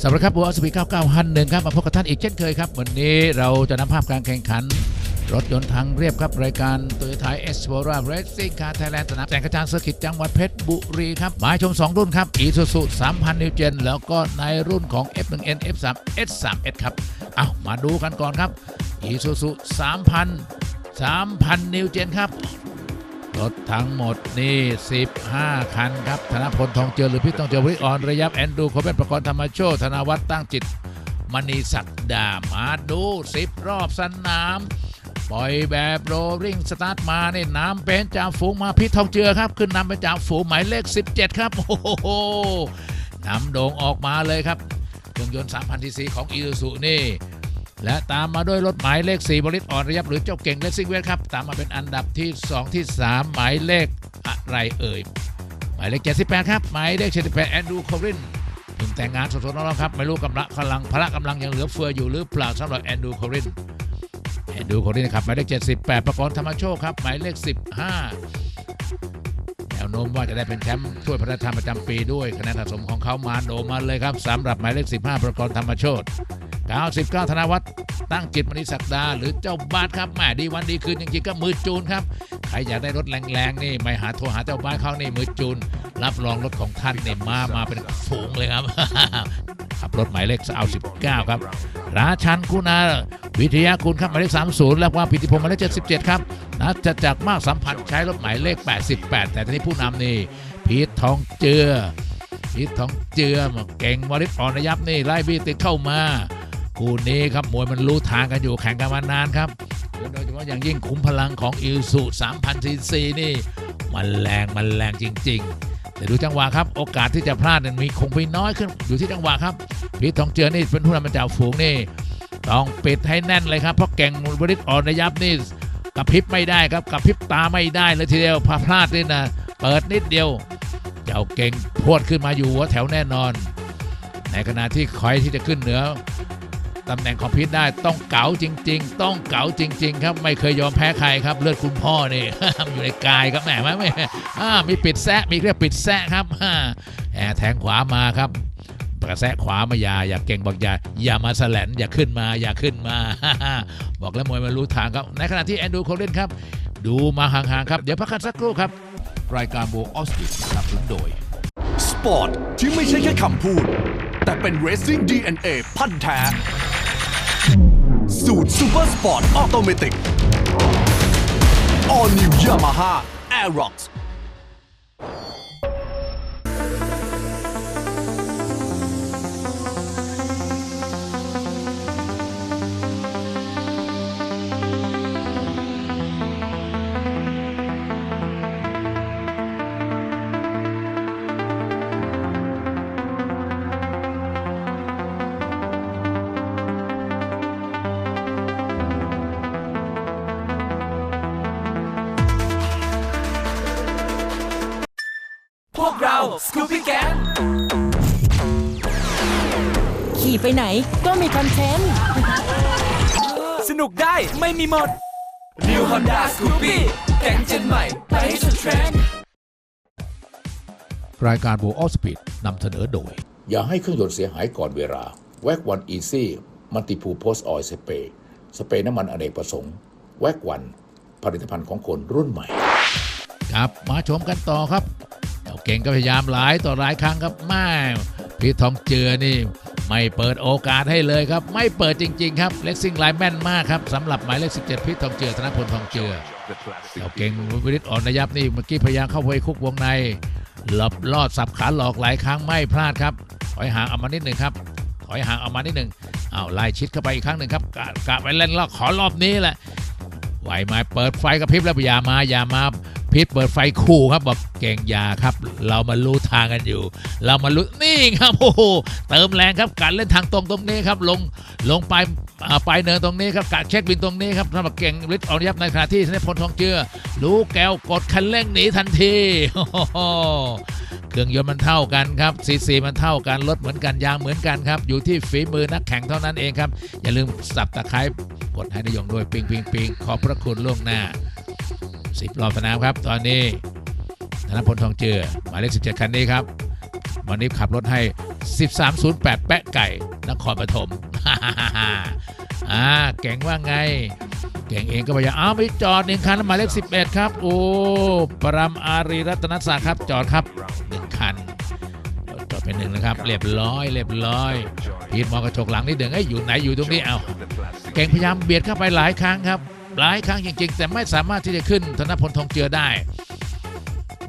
สวัสดีครับบัวสปี99ฮันหนึ่งครับมาพบกับท่านอีกเช่นเคยครับ วันนี้เราจะนำภาพการแข่งขัน รถยนต์ทางเรียบครับ รายการ t o y ย t a e x p l o r e r Racing Car Thailand สนามแต่งกระจานเซอร์กิตจังหวัดเพชรบุรีครับหมายชม 2 รุ่นครับ Isuzu 3000 New Gen แล้วก็ในรุ่นของ F1N F3 S3S ครับเอามาดูกันก่อนครับ Isuzu 3000 3000 New Gen ครับ รถทั้งหมดนี่ 15 คันครับ ธนพลทองเจือหรือพี่ทองเจือวิออนระยับแอนดูโคเบนประกรณ์ธรรมโชธนวัฒน์ตั้งจิต มณีศักดามาดู10รอบสนาม ปล่อยแบบโรลิ่งสตาร์ทมาเนี่ยน้ำเป็นจ่าฝูงมาพี่ทองเจือครับ ขึ้นนำเป็นจ่าฝูงหมายเลข 17 ครับ โอ้โหนำโด่งออกมาเลยครับเครื่องยนต์3,000ซีซีของอีซูซุนี่ และตามมาด้วยรถหมายเลข 4 บริษอ่อนระยับหรือเจ้าเก่งเลสซิ่งเวทครับ ตามมาเป็นอันดับที่ 2 ที่ 3 หมายเลขอะไรเอ่ย หมายเลข 78 ครับ หมายเลข 78 แอนดูโครินเพิ่งแต่งงานสดๆร้อนๆครับ ไม่รู้กำลังพลังพละกำลังยังเหลือเฟืออยู่หรือเปล่าสำหรับแอนดูโครินแอนดูโครินนะครับหมายเลข 78 ประกรณ์ธรรมโชคครับ หมายเลข 15 แนวโน้มว่าจะได้เป็นแชมป์ถ้วยพระราชทานประจำปีด้วยคะแนนสะสมของเขามาโดมาเลยครับสำหรับหมายเลข 15 ประกรณ์ธรรมโชต 99 ธนวัฒน์ตั้งจิตมณีศักดาหรือเจ้าบาสครับแหมดีวันดีคืนจริงๆก็มือจูนครับ ใครอยากได้รถแรงๆนี่ไม่หาโทรหาเจ้าบ้านเขานี่มือจูน รับรองรถของท่านเนี่ยมามาเป็นฝูงเลยครับขับรถหมายเลขเอา19 ครับ ราชันคุณาวิทยาคุณครับหมายเลข 30 แล้วว่าพิธิพงศ์หมายเลข 77 ครับนะจะจากมากสัมพันธ์ใช้รถหมายเลข 88 แต่ทีนี้ผู้นำนี่พีททองเจือพีททองเจือเก่งวริศอ่อนระยับนี่ไล่บี้ติดเข้ามา คู่นี้ครับมวยมันรู้ทางกันอยู่แข่งกันมานานครับโดยเฉพาะอย่างยิ่งขุมพลังของอิลสุ3,000ซีซีนี่ มันแรงมันแรงจริง ๆ แต่ดูจังหวะครับ โอกาสที่จะพลาดนั้นมีคงไปน้อยขึ้นอยู่ที่จังหวะครับพีททองเจือนี่เป็นผู้นำมาจากฝูงนี่ต้องปิดให้แน่นเลยครับ เพราะแก่งวริศอ่อนระยับนี่กระพริบไม่ได้ครับกระพริบตาไม่ได้เลยทีเดียวพาพลาดนี่นะเปิดนิดเดียวเจ้าเก่งพรวดขึ้นมาอยู่หัวแถวแน่นอน ในขณะที่คอยที่จะขึ้นเหนือ ตำแหน่งของพีทได้ต้องเก๋าจริง ๆ ต้องเก๋าจริง ๆ ครับไม่เคยยอมแพ้ใครครับเลือดคุณพ่อนี่อยู่ในกายครับแหมไม่ไม่มีปิดแซะมีเรียกปิดแซะครับแหมแทงขวามาครับกระแสขวามาอย่าอย่าเก่งบอกอย่าอย่ามาแสลนอย่าขึ้นมาอย่าขึ้นมา บอกแล้วมวยมันรู้ทางครับ ในขณะที่แอนดูโคเล่นครับ ดูมาห่างๆครับ เดี๋ยวพักกันสักครู่ครับ รายการโบออสติสนับสนุนโดย สปอร์ตที่ไม่ใช่แค่คำพูด แต่เป็น Racing DNA พันแท้ สูตร Super Sport Automatic All New Yamaha Aerox เรา Scoopy Gang ขี่ไปไหนก็มีคอนเทนต์ สนุกได้ไม่มีหมด New Honda Scoopy แก๊งเจนใหม่ไปให้สุดเทรนด์รายการโบออสปีดนำเสนอโดย อย่าให้เครื่องยนต์เสียหายก่อนเวลา แวกวันอีซี่มัลติพูโพสออยสเปรย์สเปรย์น้ำมันอเนกประสงค์ แวกวันผลิตภัณฑ์ของคนรุ่นใหม่ ครับมาชมกันต่อครับ เก่งก็พยายามหลายต่อหลายครั้งครับแม่พี่ทองเจือนี่ไม่เปิดโอกาสให้เลยครับ ไม่เปิดจริง ๆ ครับเล็กซิ่งไลน์แม่นมากครับสำหรับหมายเลข 17 พี่ทองเจือธนพลทองเจือเจ้าเก่งวิริศอ่อนระยับนี่เมื่อกี้พยายามเข้าไปคุกวงในหลบลอดสับขาหลอกหลายครั้งไม่พลาดครับถอยห่างออกมานิดหนึ่งครับถอยห่างออกมานิดหนึ่งเอาไล่ชิดเข้าไปอีกครั้งหนึ่งครับกะกะไปเล่นรอบขอรอบนี้แหละ ไหวไหมาเปิดไฟกระพริบแล้วอย่ามาอย่ามาพิษเปิดไฟคู่ครับบอกเก่งยาครับ เรามารู้ทางกันอยู่ เรามารู้นี่ครับโอ้โหเติมแรงครับการเล่นทางตรงตรงนี้ครับลงลงไปไปเนินตรงนี้ครับการเช็คบินตรงนี้ครับสำหรับเก่งฤทธิ์อรยับในขณะที่ธนพลทองเจือรู้แก้วกดคันเร่งหนีทันทีโอ้โห เครื่องยนต์มันเท่ากันครับซีซีมันเท่ากันรถเหมือนกันยางเหมือนกันครับอยู่ที่ฝีมือนักแข่งเท่านั้นเองครับ อย่าลืมสับตะไคร้กดให้นายงด้วยปิงปิงปิงขอบพระคุณล่วงหน้าสิบรอบสนามครับ ตอนนี้ธนพลทองเจือหมายเลข17คันนี้ครับ วันนี้ขับรถให้ 1308 แปะไก่นครปฐมอ่าเก่งว่าไงเก่งเองก็พยายามเอาไปจอดหนึ่งคันหมายเลข11 ครับ โอ้ปรามอารีรัตนศักดิ์ครับ จอดครับหนึ่ง เป็นหนึ่งนะครับเรียบร้อยเรียบร้อยพีทมองกระจกหลังนิดหนึ่งไอ้อยู่ไหนอยู่ตรงนี้เอาเก่งพยายามเบียดเข้าไปหลายครั้งครับ หลายครั้งจริงๆ แต่ไม่สามารถที่จะขึ้นธนพลทองเจือได้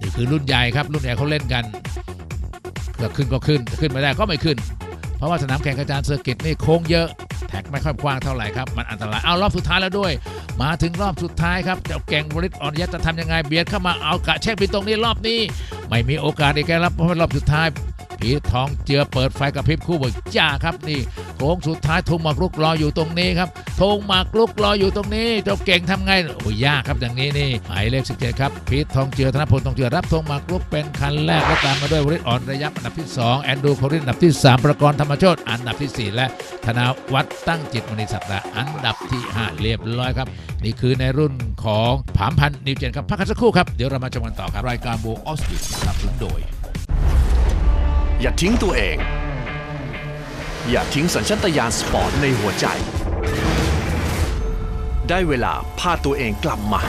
นี่คือรุ่นใหญ่ครับ รุ่นใหญ่เขาเล่นกันก็ขึ้นก็ขึ้นขึ้นไม่ได้ก็ไม่ขึ้น เพราะว่าสนามแข่งกระจานเซอร์กิตนี่โค้งเยอะแท็กไม่ค่อยกว้างเท่าไหร่ครับมันอันตรายเอารอบสุดท้ายแล้วด้วย มาถึงรอบสุดท้ายครับเจ้าแก่งวริศอ่อนยัดจะทำยังไงเบียดเข้ามาเอากะเช็คบินตรงนี้รอบนี้ ไม่มีโอกาสอีกแล้วครับเพราะว่ารอบสุดท้าย ผีทองเจือเปิดไฟกับพริบคู่บิกจ้าครับนี่โค้งสุดท้ายธงหมากรุกรออยู่ตรงนี้ครับธงหมากรุกรออยู่ตรงนี้เจ้าเก่งทำไงโอ้ยยากครับอย่างนี้นี่หมายเลข17ครับพีททองเจือธนพลทองเจือรับธงหมากรุกเป็นคันแรกและตามมาด้วยวริศอ่อนระยับอันดับที่2แอนดูโครินอันดับที่3ประกรณ์ธรรมโชตอันดับที่4และธนาวัฒน์ตั้งจิตมณีศักดาอันดับที่5เรียบร้อยครับนี่คือในรุ่นของผามพันนิวเจนครับพักกันสักครู่ครับเดี๋ยวเรามาชมกันต่อครับรายการโบออสบิสนับสนุนโดย อย่าทิ้งตัวเอง อย่าทิ้งสัญชาตญาณสปอร์ตในหัวใจ ได้เวลาพาตัวเองกลับมา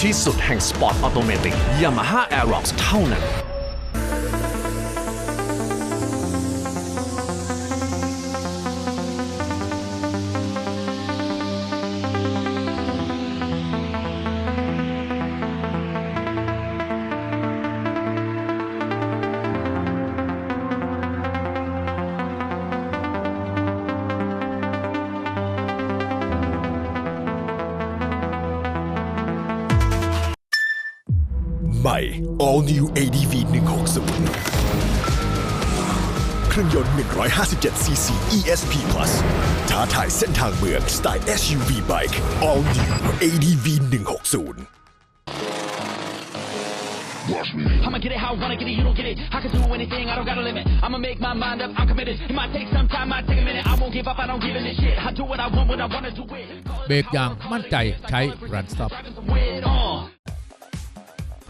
ที่สุดแห่งสปอร์ตออโตเมติก Yamaha Aerox เท่านั้น All New ADV 160เครื่องยนต์ 157cc ESP Plus ท้าทายเส้นทางเมืองสไตล์ SUV Bike All New ADV 160 I'ma get it how I wanna get it, you don't get it. I can do anything, I don't got a limit. I'ma make my mind up, I'm committed. It might take some time, might take a minute. I won't give up, I don't give in this shit. I do what I want when I wanna do it. เบรกอย่างมั่นใจใช้ Run Stop Wait on.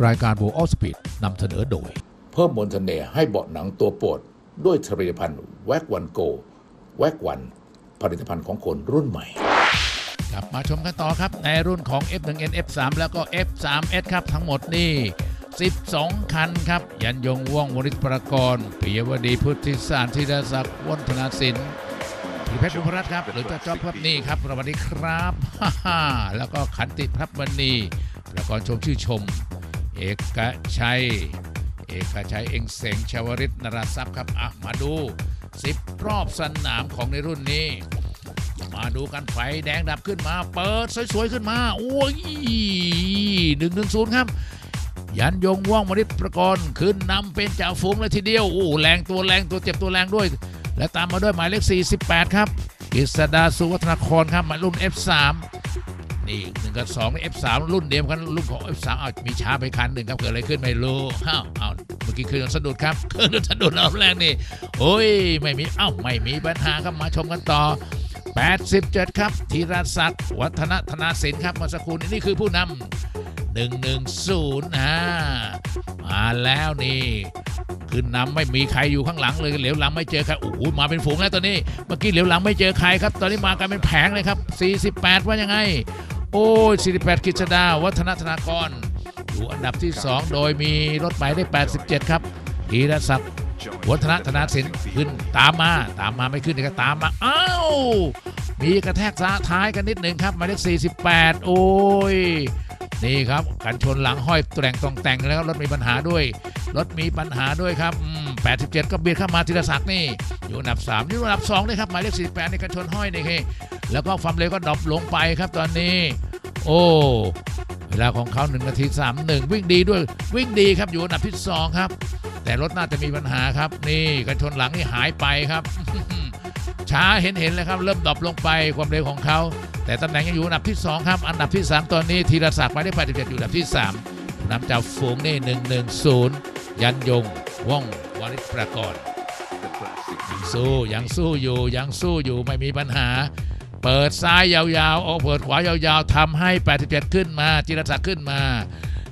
รายการโบออสปีดนำเสนอโดย เพิ่มมนต์เสน่ห์ให้เบาะหนังตัวโปรด ด้วยผลิตภัณฑ์แวกวันโกแวกวัน ผลิตภัณฑ์ของคนรุ่นใหม่ กลับมาชมกันต่อครับ ในรุ่นของ F1N F3 แล้วก็ F3S ครับทั้งหมดนี่ 12 คันครับ ยันยงว่องวริศประกรณ์ปิยวดีพุทธิสารธีรศักดิ์วัฒนาสินพิเพชรบุพรัตน์ครับ หรือเจ้าจอบครับนี่ครับสวัสดีครับฮ่าฮ่าแล้วก็ขันติพับมณีประกรณ์ชมชื่อชม เอกชัย เอกชัยเองเสงชาวริตนราทรัพย์ครับอะมาดู 10 รอบสนามของในรุ่นนี้ มาดูกันไฟแดงดับขึ้นมา เปิดสวยๆขึ้นมา โอ้ยหนึ่งหนึ่งศูนย์ครับ ยันยงว่องมริตประกรณ์ขึ้นนำเป็นจ่าฝูงเลยทีเดียว โอ้แรงตัวแรงตัวเจ็บตัวแรงด้วย และตามมาด้วยหมายเลข 48 ครับกฤษดาสุวัฒนครครับหมายรุ่น F3 นี่หนึ่งกับสอง F3 รุ่นเดียวกันรุ่นของ F3 อ้ามีช้าไปคันหนึ่งครับเกิดอะไรขึ้นไม่รู้อ้าวอ้าวเมื่อกี้คือสะดุดครับคือสะดุดรอบแรกนี่โอ้ยไม่มีอ้าวไม่มีปัญหาครับมาชมกันต่อ 87 ครับธีรศักดิ์วัฒนธนาสินครับมาสักครู่นี้นี่คือผู้นำ110อ่ามาแล้วนี่ขึ้นนำไม่มีใครอยู่ข้างหลังเลยเหลียวหลังไม่เจอใครโอ้โหมาเป็นฝูงแล้วตอนนี้ เมื่อกี้เหลียวหลังไม่เจอใครครับ ตอนนี้มากันเป็นแผงเลยครับ 48 ว่ายังไง โอ้ย48กิจดาวัฒนธนากร อยู่อันดับที่ 2 โดยมีรถหมายได้ 87 ครับธีรศักดิ์วัฒนธนาสินขึ้นตามมาตามมาไม่ขึ้นเลยก็ตามมาอ้าวมีกระแทกซ้าท้ายกันนิดหนึ่งครับหมายเลข48 โอ้ย นี่ครับกันชนหลังห้อยแต่งตรงแต่งแล้วครับรถมีปัญหาด้วย รถมีปัญหาด้วยครับ87 ก็เบียดเข้ามาธีรศักดิ์นี่ อยู่อันดับ3อยู่อันดับ2เลยครับหมายเลข48ในกันชนห้อยนี่คือแล้วก็ความเร็วก็ดรอปลงไปครับตอนนี้ โอ้เวลาของเขา1นาที31 วิ่งดีด้วยวิ่งดีครับอยู่อันดับที่2ครับ แต่รถน่าจะมีปัญหาครับ นี่กันชนหลังนี่หายไปครับ ช้าเห็นเห็นเลยครับ เริ่มดรอปลงไปความเร็วของเขา แต่ตำแหน่งยังอยู่อันดับที่ 2 ครับ อันดับที่ 3 ตอนนี้ธีรศักดิ์หมายเลข87อยู่อันดับที่ 3นำจากฝูงนี่110 ยันยง ว่องวริศประกรณ์ยังสู้ยังสู้อยู่ยังสู้อยู่ไม่มีปัญหา เปิดซ้ายยาวๆโอ้เปิดขวายาวๆทำให้ 87 ขึ้นมาจิรศักดิ์ขึ้นมา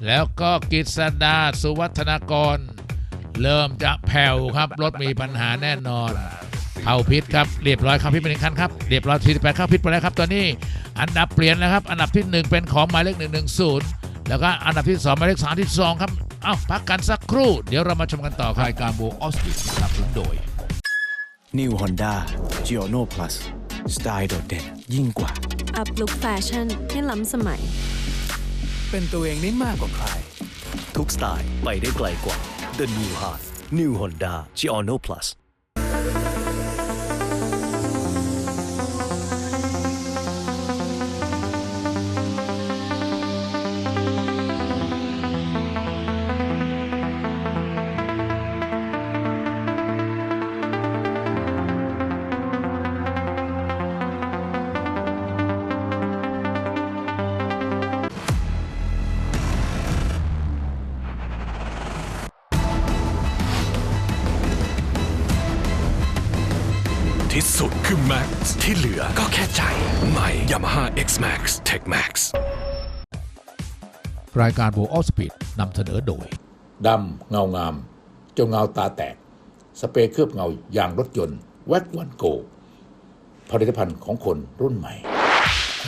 แล้วก็กฤษดาสุวัฒนากร เริ่มจะแผ่วครับรถมีปัญหาแน่นอน เข้าพิษครับเรียบร้อยเข้าพิษไปหนึ่งคันครับเรียบร้อย48เข้าพิษไปแล้วครับตอนนี้อันดับเปลี่ยนแล้วครับอันดับที่ 1 เป็นของหมายเลข110 แล้วก็อันดับที่2หมายเลข32ครับเอ้าพักกันสักครู่เดี๋ยวเรามาชมกันต่อครับรายการโบออสติสนับสนุนโดย New Honda g i o n o Plus สไตล์โดดเด่นยิ่งกว่า อัพลุคแฟชั่นให้ล้ำสมัย เป็นตัวเองได้มากกว่าใคร ทุกสไตล์ไปได้ไกลกว่า The New Heart New Honda g i o n o Plus สุดคือ Max ที่เหลือก็แค่ใจ ใหม่ Yamaha X Max Tech Max รายการโบออสปีดนำเสนอโดย ดำเงางามจนเงาตาแตก สเปรย์เคลือบเงายางรถยนต์แว็กวันโก ผลิตภัณฑ์ของคนรุ่นใหม่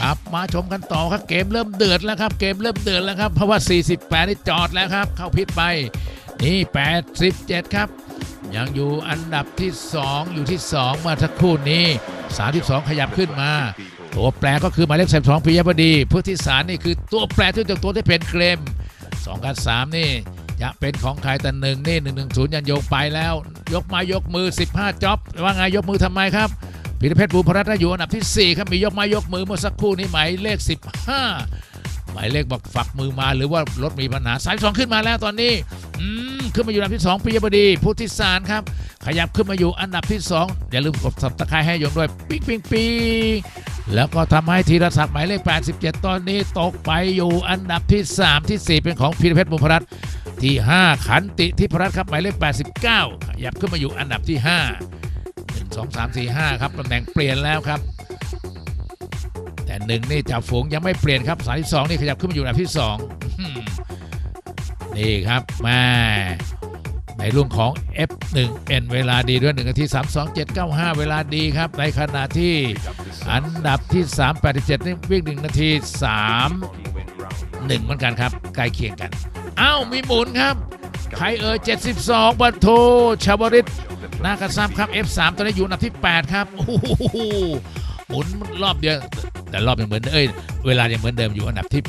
ครับมาชมกันต่อครับเกมเริ่มเดือดแล้วครับเกมเริ่มเดือดแล้วครับเพราะว่า 48 นี่จอดแล้วครับ เข้าพิษไป นี่ 87 ครับ ยังอยู่อันดับที่ 2 อยู่ที่ 2 มาสักครู่นี้ 32 ขยับขึ้นมา ตัวแปรก็คือหมายเลข32ปิยบดีผู้ที่สารนี่คือตัวแปรที่จากตัวที่เป็นเกรม2กับ3นี่จะเป็นของใครแต่หนึ่งนี่110ยันโยงไปแล้ว ยกมายกมือ 15จ็อบว่าไงยกมือทำไมครับพีรเพชรบุญพรัตน์อยู่อันดับที่ 4 ครับมียกไม้ยกมือเมื่อสักครู่นี้หมายเลข 15 หมายเลขบอกฝักมือมาหรือว่ารถมีปัญหาสายสองขึ้นมาแล้วตอนนี้อืมขึ้นมาอยู่อันดับที่ 2ปิยบดีพุทธิสารครับ ขยับขึ้นมาอยู่อันดับที่ 2 อย่าลืมกดสับตะไคร้ให้โยงด้วยปิ๊งปิ๊งปิ๊งแล้วก็ทำให้ธีรศักดิ์หมายเลข 87 ตอนนี้ตกไปอยู่อันดับที่ 3 ที่ 4 เป็นของพีรเพชรบุญพรัตน์ที่ 5 ขันติทิพรัตน์ครับหมายเลข 89 ขยับขึ้นมาอยู่อันดับที่ 5 1 2 3 4 5 ครับตำแหน่งเปลี่ยนแล้วครับ แต่หนึ่งนี่จ่าฝูงยังไม่เปลี่ยนครับสายที่สองนี่ขยับขึ้นมาอยู่อันดับที่สองนี่ครับแม่ในรุ่นของ F1N เวลาดีด้วย1นาที32795 เวลาดีครับ ในขณะที่อันดับที่ 387 นี่วิ่ง 1 นาที 3 1 เหมือนกันครับใกล้เคียงกันอ้าวมีหมุนครับ ใครเอ่ย72 บัตโทชาวริตนากระซับครับ F3 ตอนนี้อยู่อันดับที่ 8 ครับโอ้โหหมุนรอบเดียว แต่รอบยังเหมือนเอ้ยเวลายังเหมือนเดิมอยู่อันดับที่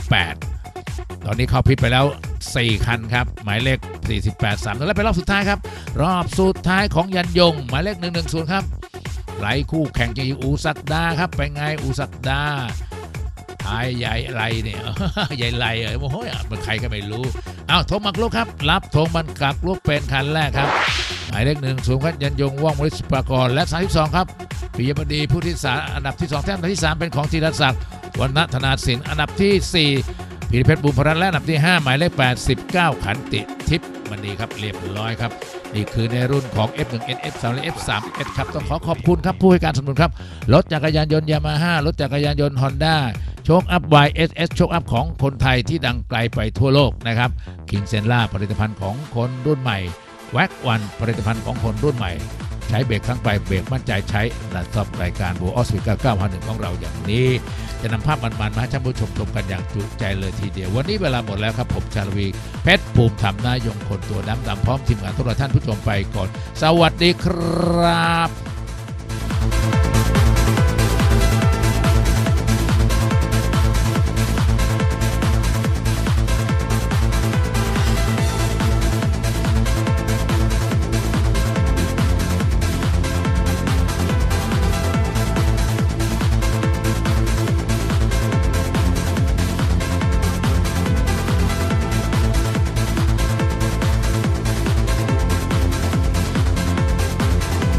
8 ตอนนี้เข้าพิษไปแล้ว 4 คันครับ หมายเลข 48 3แล้วเป็นรอบสุดท้ายครับ รอบสุดท้ายของยันยง หมายเลข 110 ครับไหลคู่แข่งจะอยู่อูสักดาครับ ไปไงอูสักดาทายใหญ่ไรเนี่ยใหญ่ไรเออโอ้โหมันใครก็ไม่รู้เอาธงมักลุกครับ รับธงมันกักลุกเป็นคันแรกครับ หมายเลขหนึ่งสูงครับยันยงว่องมริสปากรและ32ครับ ปิยบดีผู้ที่สามอันดับที่ 2แท่นอันที่ 3 เป็นของธีรศักดิ์วรรณธนาสินอันดับทีสี่ 4พีรเพชรบุญพรัตน์และอันดับที่ 5 หมายเลข89 ขันติทิพย์มณีครับเรียบร้อยครับนี่คือในรุ่นของ F1N F3 และ F3S ครับต้องขอขอบคุณครับผู้ให้การสนับสนุนครับรถจักรยานยนต์ยามาฮ่ารถจักรยานยนต์ฮอนด้าโชคอัพ YSS โชคอัพของคนไทยที่ดังไกลไปทั่วโลกนะครับคิงเซนล่าผลิตภัณฑ์ของคนรุ่นใหม่แว็กวันผลิตภัณฑ์ของคนรุ่นใหม่ ใช้เบรกครั้งไปเบรกมั่นใจใช้และสอบรายการบัวออสวิก้าเก้าพันหนึ่งของเราอย่างนี้ จะนำภาพมันๆมาให้ท่านผู้ชมชมกันอย่างจุใจเลยทีเดียว วันนี้เวลาหมดแล้วครับผมชาลวีเพชรภูมิธรรมนายงคนตัวดำดำพร้อมทีมงานทุกท่านผู้ชมไปก่อน สวัสดีครับ